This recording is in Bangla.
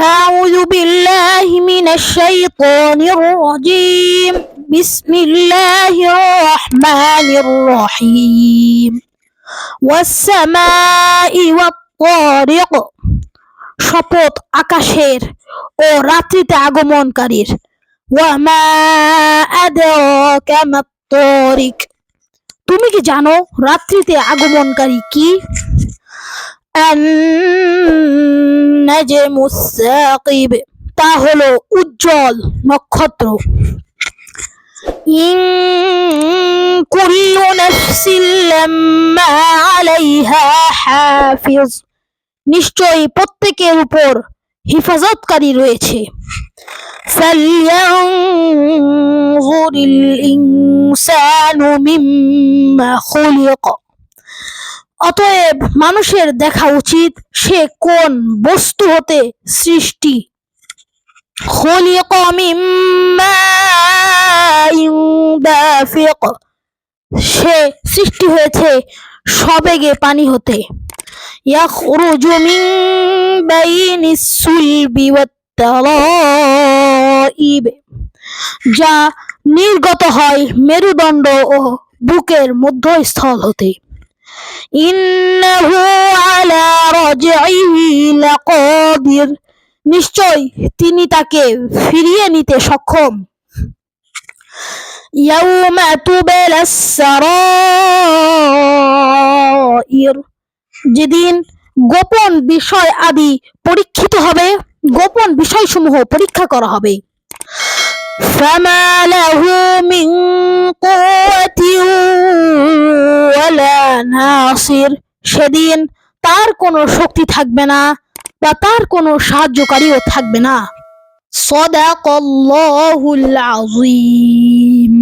أعوذ بالله من الشيطان الرجيم بسم الله الرحمن الرحيم والسماء والطارق শপথ আকাশের ও রাত্রিতে আগমনকারীর ওয়ামা আদরাকা মাত-তারিক তুমি কি জানো রাত্রিতে আগমনকারী কি النجم الثاقب তা হলো উজ্জ্বল নক্ষত্র ইন কুল্লু নাফসিন লাম্মা আলাইহা হাফিজ নিশ্চয়ই প্রত্যেকের উপর হিফাজতকারী রয়েছে فلينظر الإنسان مما خلق অতএব মানুষের দেখা উচিত সে কোন বস্তু হতে সৃষ্টি। সে সৃষ্টি হয়েছে সবেগে পানি হতে। যা নির্গত হয় মেরুদণ্ড ও বুকের মধ্যস্থল হতে। নিশ্চয় তিনি তাকে ফিরিয়ে নিতে সক্ষম। যেদিন গোপন বিষয় আদি পরীক্ষিত হবে, গোপন বিষয়সমূহ পরীক্ষা করা হবে। ফামা আসির সেদিন তার কোনো শক্তি থাকবে না বা তার কোনো সাহায্যকারীও থাকবে না। সদাকল্লাহুল আজিম